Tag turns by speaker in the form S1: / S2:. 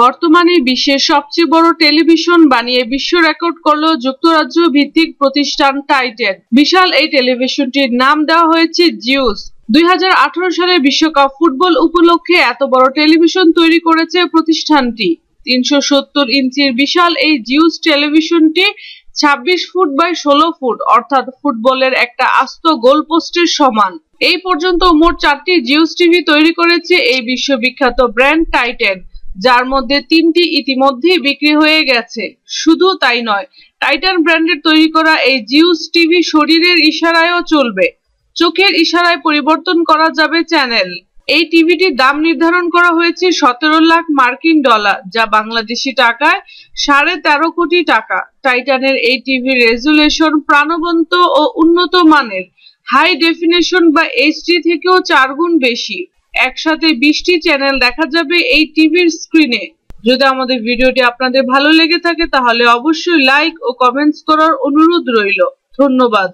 S1: বর্তমানে বিশ্বের সবচেয়ে বড় টেলিভিশন বানিয়ে বিশ্ব রেকর্ড করল যুক্তরাজ্য ভিত্তিক প্রতিষ্ঠান টাইটেন। বিশাল এই টেলিভিশনটির নাম দেওয়া হয়েছে জিউস। দুই হাজার আঠারো সালে বিশ্বকাপ ফুটবল উপলক্ষে এত বড় টেলিভিশন তৈরি করেছে প্রতিষ্ঠানটি। তিনশো সত্তর ইঞ্চির বিশাল এই জিউস টেলিভিশনটি ছাব্বিশ ফুট বাই ষোলো ফুট, অর্থাৎ ফুটবলের একটা আস্ত গোলপোস্টের সমান। এই পর্যন্ত মোট চারটি জিউস টিভি তৈরি করেছে এই বিশ্ববিখ্যাত ব্র্যান্ড টাইটেন। যার মধ্যে তিনটি ইতিমধ্যেই বিক্রি হয়ে গেছে। শুধু তাই নয় টাইটান ব্র্যান্ডের তৈরি করা এই জিউস টিভি শরীরের ইশারায়ও চলবে। চোখের ইশারায় পরিবর্তন করা যাবে চ্যানেল। এই টিভিটির দাম নির্ধারণ করা হয়েছে সতেরো লাখ মার্কিন ডলার, যা বাংলাদেশি টাকায় সাড়ে তেরো কোটি টাকা। টাইটানের এই টিভির রেজুলেশন প্রাণবন্ত ও উন্নত মানের, হাই ডেফিনেশন বা এইচডি থেকেও চার গুণ বেশি। একসাথে বিশটি চ্যানেল দেখা যাবে এই টিভির স্ক্রিনে যদি আমাদের ভিডিওটি আপনাদের ভালো লেগে থাকে, তাহলে অবশ্যই লাইক ও কমেন্টস করার অনুরোধ রইল। ধন্যবাদ।